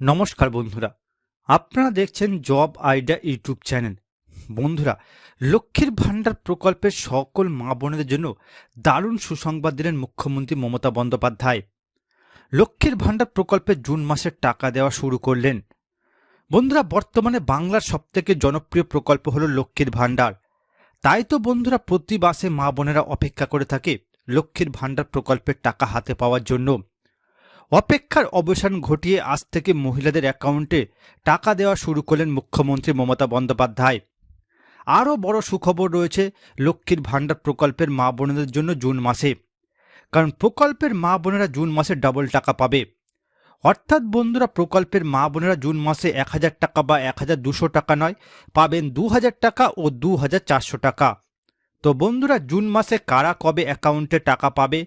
নমস্কার বন্ধুরা। আপনারা দেখছেন জব আইডিয়া ইউটিউব চ্যানেল। বন্ধুরা, লক্ষ্মীর ভাণ্ডার প্রকল্পের সকল মা বোনেদের জন্য দারুণ সুসংবাদ দিলেন মুখ্যমন্ত্রী মমতা বন্দ্যোপাধ্যায়। লক্ষ্মীর ভাণ্ডার প্রকল্পে জুন মাসের টাকা দেওয়া শুরু করলেন। বন্ধুরা, বর্তমানে বাংলার সবথেকে জনপ্রিয় প্রকল্প হলো লক্ষ্মীর ভাণ্ডার। তাই তো বন্ধুরা, প্রতি মাসে মা বোনেরা অপেক্ষা করে থাকে লক্ষ্মীর ভাণ্ডার প্রকল্পের টাকা হাতে পাওয়ার জন্য। অপেক্ষার অবসান ঘটিয়ে আজ থেকে মহিলাদের অ্যাকাউন্টে টাকা দেওয়া শুরু করলেন মুখ্যমন্ত্রী মমতা বন্দ্যোপাধ্যায়। আরও বড় সুখবর রয়েছে লক্ষ্মীর ভাণ্ডার প্রকল্পের মা বোনেদের জন্য জুন মাসে। কারণ প্রকল্পের মা বোনেরা জুন মাসে ডাবল টাকা পাবে। অর্থাৎ বন্ধুরা, প্রকল্পের মা বোনেরা জুন মাসে এক হাজার টাকা বা এক হাজার দুশো টাকা নয়, পাবেন দু হাজার টাকা ও দু হাজার চারশো টাকা। তো বন্ধুরা, জুন মাসে কারা কবে অ্যাকাউন্টে টাকা পাবে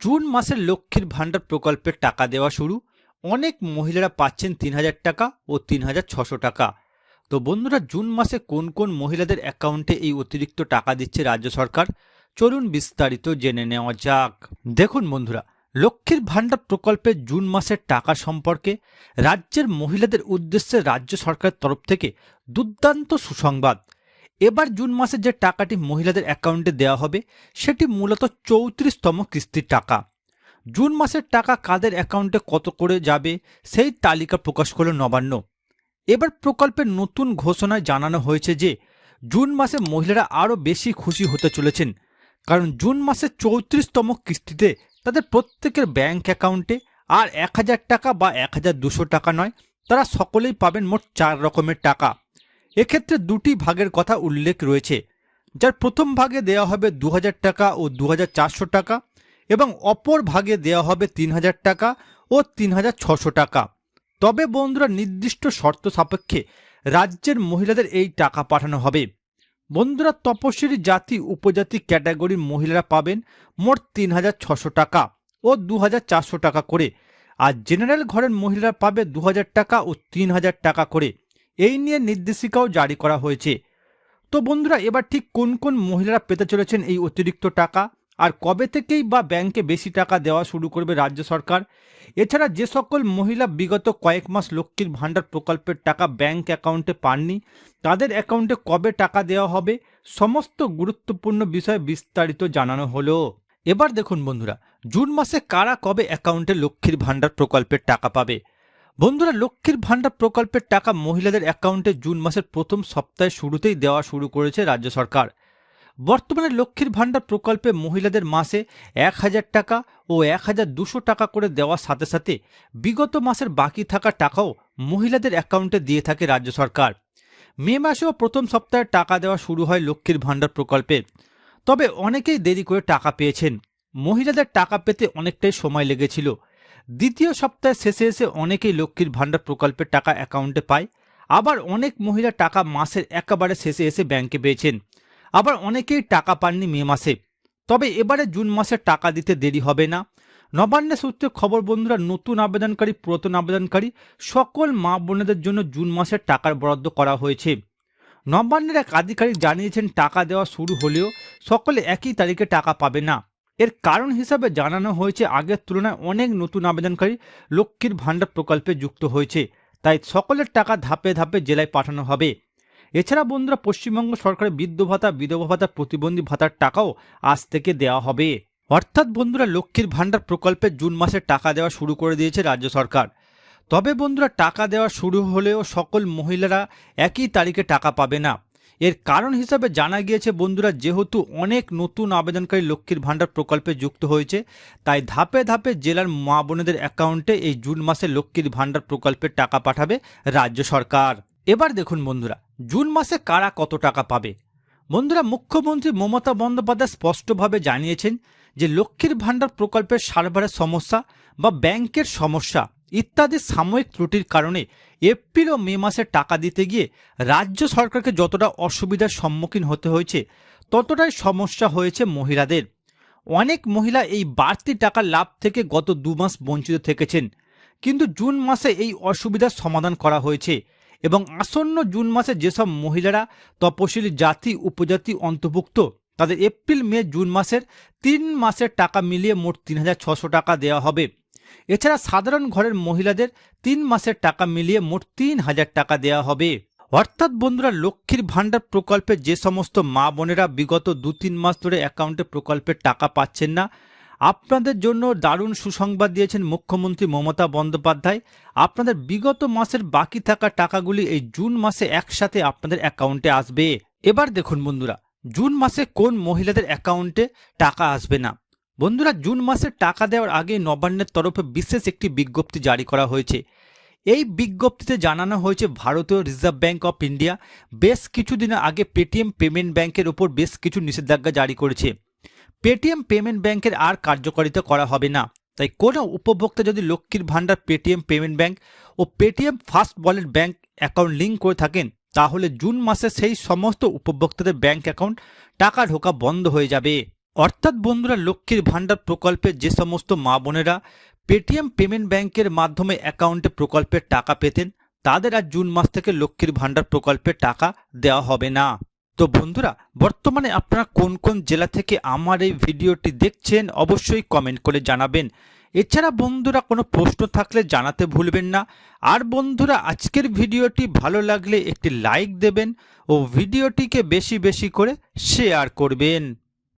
জুন মাসের লক্ষ্মীর ভাণ্ডার প্রকল্পের টাকা দেওয়া শুরু। অনেক মহিলারা পাচ্ছেন তিন হাজার টাকা ও তিন হাজার ছশো টাকা। তো বন্ধুরা, জুন মাসে কোন কোন মহিলাদের অ্যাকাউন্টে এই অতিরিক্ত টাকা দিচ্ছে রাজ্য সরকার? চলুন বিস্তারিত জেনে নেওয়া যাক। দেখুন বন্ধুরা, লক্ষ্মীর ভাণ্ডার প্রকল্পের জুন মাসের টাকা সম্পর্কে রাজ্যের মহিলাদের উদ্দেশ্যে রাজ্য সরকারের তরফ থেকে দুর্দান্ত সুসংবাদ। এবার জুন মাসে যে টাকাটি মহিলাদের অ্যাকাউন্টে দেওয়া হবে, সেটি মূলত চৌত্রিশতম কিস্তির টাকা। জুন মাসের টাকা কাদের অ্যাকাউন্টে কত করে যাবে, সেই তালিকা প্রকাশ করল নবান্ন। এবার প্রকল্পের নতুন ঘোষণায় জানানো হয়েছে যে, জুন মাসে মহিলারা আরও বেশি খুশি হতে চলেছেন, কারণ জুন মাসের চৌত্রিশতম কিস্তিতে তাদের প্রত্যেকের ব্যাংক অ্যাকাউন্টে আর এক হাজার টাকা বা এক হাজার দুশো টাকা নয়, তারা সকলেই পাবেন মোট চার রকমের টাকা। এক্ষেত্রে দুটি ভাগের কথা উল্লেখ রয়েছে, যার প্রথম ভাগে দেওয়া হবে দু হাজার টাকা ও দু হাজার চারশো টাকা এবং অপর ভাগে দেওয়া হবে তিন হাজার টাকা ও তিন টাকা। তবে বন্ধুরা, নির্দিষ্ট শর্ত সাপেক্ষে রাজ্যের মহিলাদের এই টাকা পাঠানো হবে। বন্ধুরা, তপশিলি জাতি উপজাতি ক্যাটাগরির মহিলারা পাবেন মোট তিন টাকা ও দু হাজার চারশো টাকা করে, আর জেনারেল ঘরের মহিলারা পাবে দু হাজার টাকা ও তিন হাজার টাকা করে। এই নিয়ে নির্দেশিকাও জারি করা হয়েছে। তো বন্ধুরা, এবার ঠিক কোন কোন মহিলারা পেতে চলেছেন এই অতিরিক্ত টাকা? আর কবে থেকেই বা ব্যাংকে বেশি টাকা দেওয়া শুরু করবে রাজ্য সরকার? এছাড়া যে সকল মহিলা বিগত কয়েক মাস লক্ষ্মীর ভাণ্ডার প্রকল্পের টাকা ব্যাংক অ্যাকাউন্টে পাননি, তাদের অ্যাকাউন্টে কবে টাকা দেওয়া হবে? সমস্ত গুরুত্বপূর্ণ বিষয়ে বিস্তারিত জানানো হলো। এবার দেখুন বন্ধুরা, জুন মাসে কারা কবে অ্যাকাউন্টে লক্ষ্মীর ভাণ্ডার প্রকল্পের টাকা পাবে? বন্ধুরা, লক্ষ্মীর ভাণ্ডার প্রকল্পের টাকা মহিলাদের অ্যাকাউন্টে জুন মাসের প্রথম সপ্তাহের শুরুতেই দেওয়া শুরু করেছে রাজ্য সরকার। বর্তমানে লক্ষ্মীর ভাণ্ডার প্রকল্পে মহিলাদের মাসে এক হাজার টাকা ও এক হাজার দুশো টাকা করে দেওয়ার সাথে সাথে বিগত মাসের বাকি থাকা টাকাও মহিলাদের অ্যাকাউন্টে দিয়ে থাকে রাজ্য সরকার। মে মাসেও প্রথম সপ্তাহে টাকা দেওয়া শুরু হয় লক্ষ্মীর ভাণ্ডার প্রকল্পে। তবে অনেকেই দেরি করে টাকা পেয়েছেন। মহিলাদের টাকা পেতে অনেকটাই সময় লেগেছিল। দ্বিতীয় সপ্তাহের শেষে এসে অনেকেই লক্ষ্মীর ভাণ্ডার প্রকল্পের টাকা অ্যাকাউন্টে পায়। আবার অনেক মহিলা টাকা মাসের একেবারে শেষে এসে ব্যাংকে পেয়েছেন। আবার অনেকেই টাকা পাননি মে মাসে। তবে এবারে জুন মাসে টাকা দিতে দেরি হবে না। নবান্নের সূত্রে খবর, বন্ধুরা, নতুন আবেদনকারী, পুরাতন আবেদনকারী সকল মা বোনেদের জন্য জুন মাসের টাকার বরাদ্দ করা হয়েছে। নবান্নের এক আধিকারিক জানিয়েছেন, টাকা দেওয়া শুরু হলেও সকলে একই তারিখে টাকা পাবে না। এর কারণ হিসাবে জানানো হয়েছে, আগের তুলনায় অনেক নতুন আবেদনকারী লক্ষ্মীর ভাণ্ডার প্রকল্পে যুক্ত হয়েছে। তাই সকলের টাকা ধাপে ধাপে জেলায় পাঠানো হবে। এছাড়া বন্ধুরা, পশ্চিমবঙ্গ সরকারের বৃদ্ধ ভাতা, বিধবা ভাতা, প্রতিবন্ধী ভাতার টাকাও আজ থেকে দেওয়া হবে। অর্থাৎ বন্ধুরা, লক্ষ্মীর ভাণ্ডার প্রকল্পে জুন মাসে টাকা দেওয়া শুরু করে দিয়েছে রাজ্য সরকার। তবে বন্ধুরা, টাকা দেওয়া শুরু হলেও সকল মহিলারা একই তারিখে টাকা পাবে না। এর কারণ হিসাবে জানা গিয়েছে, বন্ধুরা, যেহেতু অনেক নতুন আবেদনকারী লক্ষ্মীর ভাণ্ডার প্রকল্পে যুক্ত হয়েছে, তাই ধাপে ধাপে জেলার মা বোনেদের অ্যাকাউন্টে এই জুন মাসে লক্ষ্মীর ভাণ্ডার প্রকল্পের টাকা পাঠাবে রাজ্য সরকার। এবার দেখুন, বন্ধুরা, জুন মাসে কারা কত টাকা পাবে? বন্ধুরা, মুখ্যমন্ত্রী মমতা বন্দ্যোপাধ্যায় স্পষ্টভাবে জানিয়েছেন যে লক্ষ্মীর ভাণ্ডার প্রকল্পের সার্ভারের সমস্যা বা ব্যাংকের সমস্যা ইত্যাদি সাময়িক ত্রুটির কারণে এপ্রিল ও মে মাসে টাকা দিতে গিয়ে রাজ্য সরকারকে যতটা অসুবিধার সম্মুখীন হতে হয়েছে, ততটাই সমস্যা হয়েছে মহিলাদের। অনেক মহিলা এই বাড়তি টাকার লাভ থেকে গত দু মাস বঞ্চিত থেকেছেন। কিন্তু জুন মাসে এই অসুবিধার সমাধান করা হয়েছে এবং আসন্ন জুন মাসে যেসব মহিলারা তপশিলি জাতি, উপজাতি অন্তর্ভুক্ত, তাদের এপ্রিল, মে, জুন মাসের তিন মাসের টাকা মিলিয়ে মোট তিন হাজার ছশো টাকা দেওয়া হবে। এছাড়া সাধারণ ঘরের মহিলাদের তিন মাসের টাকা মিলিয়ে মোট তিন হাজার টাকা দেওয়া হবে। অর্থাৎ বন্ধুরা, লক্ষ্মীর ভাণ্ডার প্রকল্পে যে সমস্ত মা বোনেরা বিগত দু তিন মাস ধরে অ্যাকাউন্টে প্রকল্পের টাকা পাচ্ছেন না, আপনাদের জন্য দারুণ সুসংবাদ দিয়েছেন মুখ্যমন্ত্রী মমতা বন্দ্যোপাধ্যায়। আপনাদের বিগত মাসের বাকি থাকা টাকাগুলি এই জুন মাসে একসাথে আপনাদের অ্যাকাউন্টে আসবে। এবার দেখুন বন্ধুরা, জুন মাসে কোন মহিলাদের অ্যাকাউন্টে টাকা আসবে না? বন্ধুরা, জুন মাসে টাকা দেওয়ার আগে নবান্নের তরফে বিশেষ একটি বিজ্ঞপ্তি জারি করা হয়েছে। এই বিজ্ঞপ্তিতে জানানো হয়েছে, ভারতীয় রিজার্ভ ব্যাঙ্ক অফ ইন্ডিয়া বেশ কিছুদিন আগে পেটিএম পেমেন্ট ব্যাংকের ওপর বেশ কিছু নিষেধাজ্ঞা জারি করেছে। পেটিএম পেমেন্ট ব্যাংকের আর কার্যকারিতা করা হবে না। তাই কোনো উপভোক্তা যদি Lakshmir Bhandar Paytm payment bank ও Paytm first wallet bank account link করে থাকেন, তাহলে জুন মাসে সেই সমস্ত উপভোক্তাদের ব্যাংক অ্যাকাউন্ট টাকা ঢোকা বন্ধ হয়ে যাবে। অর্থাৎ বন্ধুরা, লক্ষ্মীর ভাণ্ডার প্রকল্পে যে সমস্ত মা বোনেরা পেটিএম পেমেন্ট ব্যাংকের মাধ্যমে অ্যাকাউন্টে প্রকল্পের টাকা পেতেন, তাদের আর জুন মাস থেকে লক্ষ্মীর ভাণ্ডার প্রকল্পের টাকা দেওয়া হবে না। তো বন্ধুরা, বর্তমানে আপনারা কোন কোন জেলা থেকে আমার এই ভিডিওটি দেখছেন অবশ্যই কমেন্ট করে জানাবেন। এছাড়া বন্ধুরা, কোনো প্রশ্ন থাকলে জানাতে ভুলবেন না। আর বন্ধুরা, আজকের ভিডিওটি ভালো লাগলে একটি লাইক দেবেন ও ভিডিওটিকে বেশি বেশি করে শেয়ার করবেন।